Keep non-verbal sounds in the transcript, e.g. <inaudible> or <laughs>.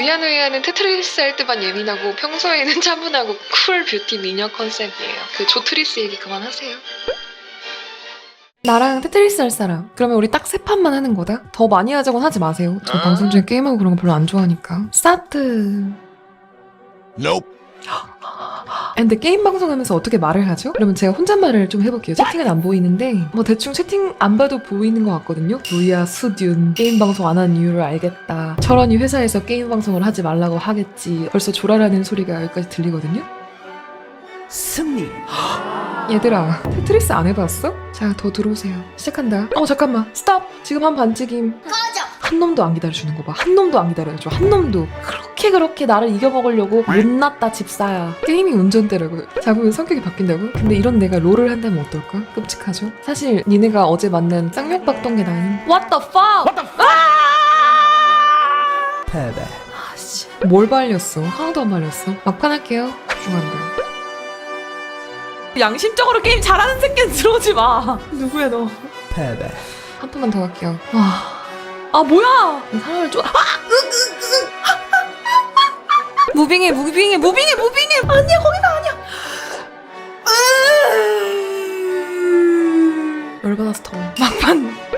의아노이아는 테트리스 할 때만 예민하고 평소에는 <laughs> 차분하고 쿨 뷰티 미녀 컨셉이에요. 그 조트리스 얘기 그만하세요. 나랑 테트리스 할 사람. 그러면 우리 딱 세 판만 하는 거다. 더 많이 하자고는 하지 마세요. 저 아. 방송 중에 게임하고 그런 거 별로 안 좋아하니까. 스타트. Nope. 근데 게임 방송하면서 어떻게 말을 하죠? 그러면 제가 혼잣말을 좀 해볼게요. 채팅은 안 보이는데 뭐 대충 채팅 안 봐도 보이는 것 같거든요. 루이야 수듐 게임 방송 안 한 이유를 알겠다. 철원이 회사에서 게임 방송을 하지 말라고 하겠지. 벌써 조라라는 소리가 여기까지 들리거든요. 승리. 얘들아 테트리스 안 해봤어? 자 더 들어오세요. 시작한다. 어 잠깐만 스탑. 지금 한 반칙임. 한 놈도 안 기다려주는 거 봐. 한 놈도 안 기다려줘. 한 놈도. 그렇게 그렇게 나를 이겨먹으려고 못났다 집사야. 게임이 운전대라고. 잡으면 성격이 바뀐다고? 근데 이런 내가 롤을 한다면 어떨까? 끔찍하죠? 사실 니네가 어제 만난 쌍욕 박던 게 나임. What the fuck? 패배. 아씨. 뭘 발렸어? 하나도 안 발렸어. 막판 할게요. 중한다. 양심적으로 게임 잘하는 새끼는 들어오지 마. 누구야 너? 패배. 한 판만 더 할게요. 와. 아 뭐야? 사람을 좀. 아! 무빙해 무빙해 무빙해 무빙해. 아니야 거기다 아니야. 아. 열받아서 더워 막판.